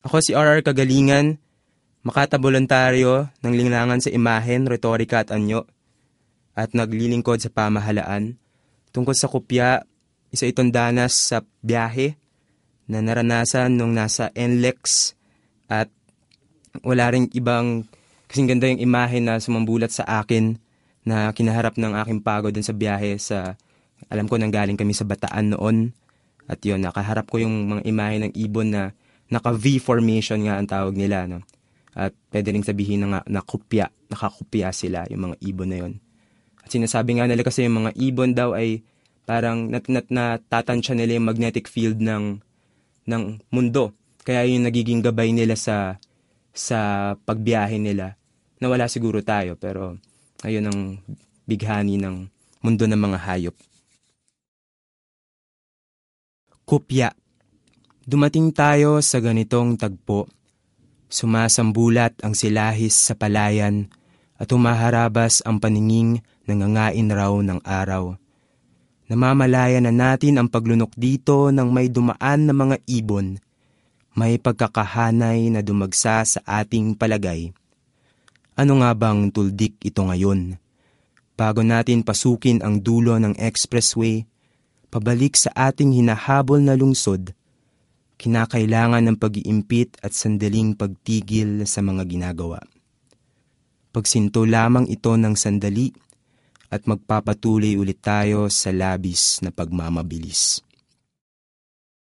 Ako si RR Kagalingan, makata voluntaryo ng linglangan sa imahen, retorika at anyo, at naglilingkod sa pamahalaan. Tungkol sa kopya, isa itong danas sa biyahe na naranasan nung nasa NLEX at wala rin ibang kasing ganda yung imahe na sumambulat sa akin na kinaharap ng aking pagod dun sa biyahe sa alam ko nang galing kami sa Bataan noon at yun nakaharap ko yung mga imahe ng ibon na naka-V formation nga ang tawag nila no? At pwede rin sabihin na nga nakupya nakakupya sila yung mga ibon na yun. At sinasabi nga nila kasi yung mga ibon daw ay parang nat, nat, natatansya nila yung magnetic field ng ng mundo. Kaya yung nagiging gabay nila sa sa pagbiyahe nila. Na wala siguro tayo pero ayun ang bighani ng mundo ng mga hayop. Kupya Dumating tayo sa ganitong tagpo. Sumasambulat ang silahis sa palayan at humaharabas ang paninging nangangain raw ng araw. Namamalaya na natin ang paglunok dito ng may dumaan na mga ibon. May pagkakahanay na dumagsa sa ating palagay. Ano nga bang tuldik ito ngayon? Bago natin pasukin ang dulo ng expressway, pabalik sa ating hinahabol na lungsod, kinakailangan ng pag-iimpit at sandaling pagtigil sa mga ginagawa. Pagsinto lamang ito ng sandali at magpapatuloy ulit tayo sa labis na pagmamabilis.